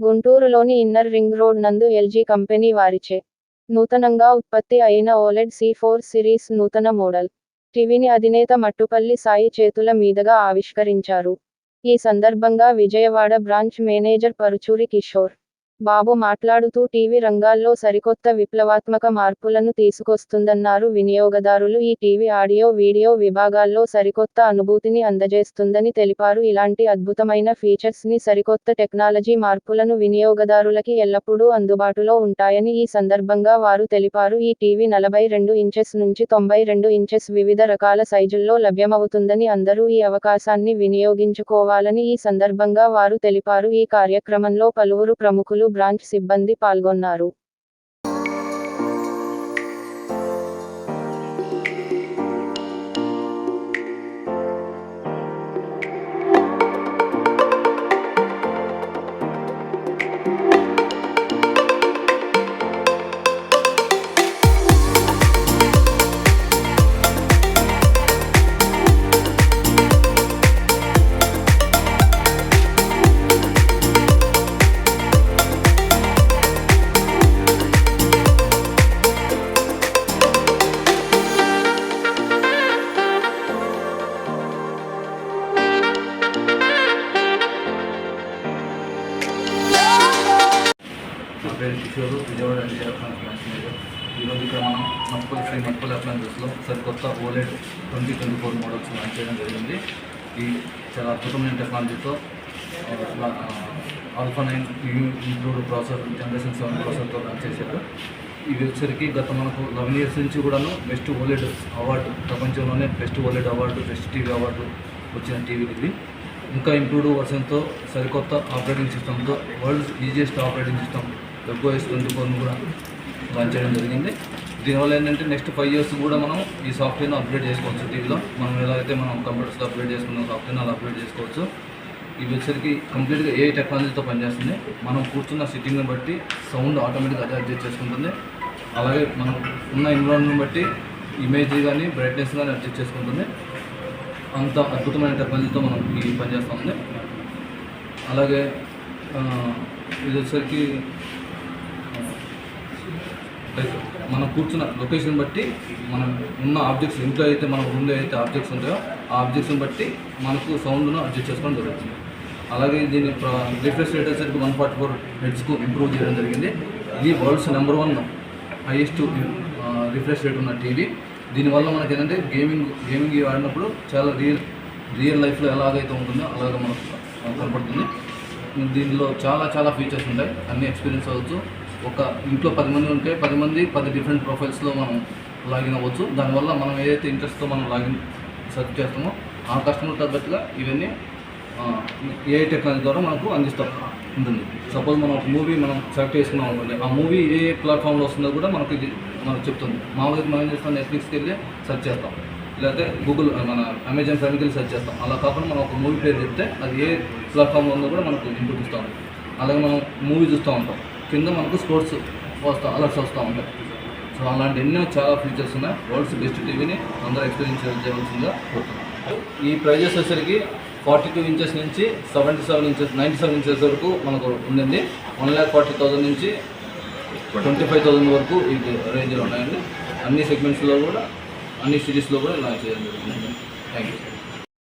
గుంటూరులోని inner ring road నందు LG company వారిచే నూతనంగా ఉత్పత్తి అయిన ఓలెడ్ సి ఫోర్ సిరీస్ నూతన మోడల్. టీవీని అధినేత మట్టుపల్లి సాయి చేతుల మీదుగా ఆవిష్కరించారు. ఈ సందర్భంగా విజయవాడ బ్రాంచ్ మేనేజర్ పరుచూరి కిషోర్ బాబు మాట్లాడుతూ టీవీ రంగాల్లో సరికొత్త విప్లవాత్మక మార్పులను తీసుకొస్తుందన్నారు వినియోగదారులు. ఈ టీవీ ఆడియో వీడియో విభాగాల్లో సరికొత్త అనుభూతిని అందజేస్తుందని తెలిపారు. ఇలాంటి అద్భుతమైన ఫీచర్స్ని సరికొత్త టెక్నాలజీ మార్పులను వినియోగదారులకి ఎల్లప్పుడూ అందుబాటులో ఉంటాయని ఈ సందర్భంగా వారు తెలిపారు. ఈ టీవీ నలభై రెండు ఇంచెస్ నుంచి తొంభై రెండు ఇంచెస్ వివిధ రకాల సైజుల్లో లభ్యమవుతుందని అందరూ ఈ అవకాశాన్ని వినియోగించుకోవాలని ఈ సందర్భంగా వారు తెలిపారు. ఈ కార్యక్రమంలో పలువురు ప్రముఖులు బ్రాంచ్ సిబ్బంది పాల్గొన్నారు. నా పేరు కిషోరు విజయవాడ ఎన్టీఆర్ బ్రాంచ్ ఈరోజు ఇక్కడ మనం మట్పల్ శ్రీ మట్పల్ అప్లయన్సెస్లో సరికొత్త OLED twenty twenty four models launch చేయడం జరిగింది. ఈ చాలా అద్భుతమైన టెక్నాలజీతో alpha nine include processor generation seven ప్రాసెసర్తో launch చేశారు. ఇవి వచ్చరికి గత మనకు లెవెన్ ఇయర్స్ నుంచి కూడాను బెస్ట్ ఓలెడ్ అవార్డు ప్రపంచంలోనే best OLED award best TV award వచ్చిన టీవీ ఇది. ఇంకా ఇంప్రూవ్డ్ వర్షన్తో సరికొత్త ఆపరేటింగ్ సిస్టమ్తో వరల్డ్ ఈజియెస్ట్ ఆపరేటింగ్ సిస్టమ్ తక్కువ ట్వంటీ ఫోర్ను కూడా లాంచ్ చేయడం జరిగింది. దీనివల్ల ఏంటంటే నెక్స్ట్ ఫైవ్ ఇయర్స్ కూడా మనం ఈ సాఫ్ట్వేర్ను అప్గ్రేడ్ చేసుకోవచ్చు. టీవీలో మనం ఎలా అయితే మనం కంప్యూటర్స్లో అప్గ్రేడ్ చేసుకున్న సాఫ్ట్వేర్ని అలా అప్గ్రేడ్ చేసుకోవచ్చు. ఇవి వచ్చరికి కంప్లీట్గా ఏ టెక్నాలజీతో పనిచేస్తుంది. మనం కూర్చున్న సిట్టింగ్ని బట్టి సౌండ్ ఆటోమేటిక్గా అదే అడ్జస్ట్ చేసుకుంటుంది. అలాగే మనం ఉన్న ఎన్విరాన్మెంట్ బట్టి ఇమేజ్ కానీ బ్రైట్నెస్ కానీ అడ్జస్ట్ చేసుకుంటుంది. అంత అద్భుతమైన టెక్నాలజీతో మనం ఈ పనిచేస్తుంది అలాగే ఇది వచ్చేసరికి లైక్ మనం కూర్చున్న లొకేషన్ బట్టి మనం ఉన్న ఆబ్జెక్ట్స్ ఇంట్లో అయితే మన ముందు అయితే ఆబ్జెక్ట్స్ ఉంటాయో ఆ ఆబ్జెక్ట్స్ని బట్టి మనకు సౌండ్ను అడ్జస్ట్ చేసుకోవడం జరుగుతుంది. అలాగే దీని రిఫ్రెష్ రేట్ వచ్చేసరికి వన్ ఫార్టీ ఫోర్ హెడ్స్కు ఇంప్రూవ్ చేయడం జరిగింది. ఇది world's number one highest refresh rate ఉన్న టీవీ దీనివల్ల మనకి ఏంటంటే గేమింగ్ గేమింగ్ ఆడినప్పుడు చాలా రియల్ రియల్ లైఫ్లో ఎలాగైతే ఉంటుందో అలాగ మనకు కనపడుతుంది. దీనిలో చాలా చాలా ఫీచర్స్ ఉంటాయి. అన్ని ఎక్స్పీరియన్స్ అవ్వచ్చు. ఒక ఇంట్లో పది మంది ఉంటే పది మంది పది డిఫరెంట్ ప్రొఫైల్స్లో మనం లాగిన్ అవ్వచ్చు. దానివల్ల మనం ఏదైతే ఇంట్రెస్ట్తో మనం లాగిన్ సెర్చ్ చేస్తామో ఆ కస్టమర్ తగ్గట్టుగా ఇవన్నీ ఏ టెక్నాలజీ ద్వారా మనకు అందిస్తాం. ఉంటుంది. సపోజ్ మనం ఒక మూవీ మనం సెలెక్ట్ చేసుకున్నాం అనుకోండి ఆ మూవీ ఏ ఏ ప్లాట్ఫామ్లో వస్తుందో కూడా మనకు ఇది మనకు చెప్తుంది. మామూలుగా మనం ఏం చేస్తాం? నెట్ఫ్లిక్స్కి వెళ్ళి సెర్చ్ చేస్తాం. లేకపోతే గూగుల్ మన అమెజాన్ ప్రైమ్కి వెళ్ళి సెర్చ్ చేస్తాం. అలా కాకుండా మనం ఒక మూవీ పేరు చెప్తే అది ఏ ప్లాట్ఫామ్లో ఉందో కూడా మనకు ఇన్పుట్ ఇస్తాం. అలాగే మనం మూవీ చూస్తూ ఉంటాం. కింద మనకు స్పోర్ట్స్ వస్తా అలర్ట్స్ వస్తూ ఉంటాయి. సో అలాంటి ఎన్నో చాలా ఫీచర్స్ ఉన్నాయి. వరల్డ్స్ బెస్ట్ టీవీని అందరూ ఎక్స్పీరియన్స్ చేయవలసిందిగా కోరుతున్నాం. ఈ ప్రైజెస్ వచ్చేసరికి ఫార్టీ టూ ఇంచెస్ నుంచి seventy seven inches ninety seven inches వరకు మనకు ఉండింది వన్ ల్యాక్ ఫార్టీ థౌసండ్ నుంచి ట్వంటీ ఫైవ్ థౌసండ్ వరకు ఈ రేంజ్లో ఉన్నాయండి. అన్ని సెగ్మెంట్స్లో కూడా అన్ని సిరీస్లో కూడా లాంచ్ చేయడం జరుగుతుంది థ్యాంక్ యూ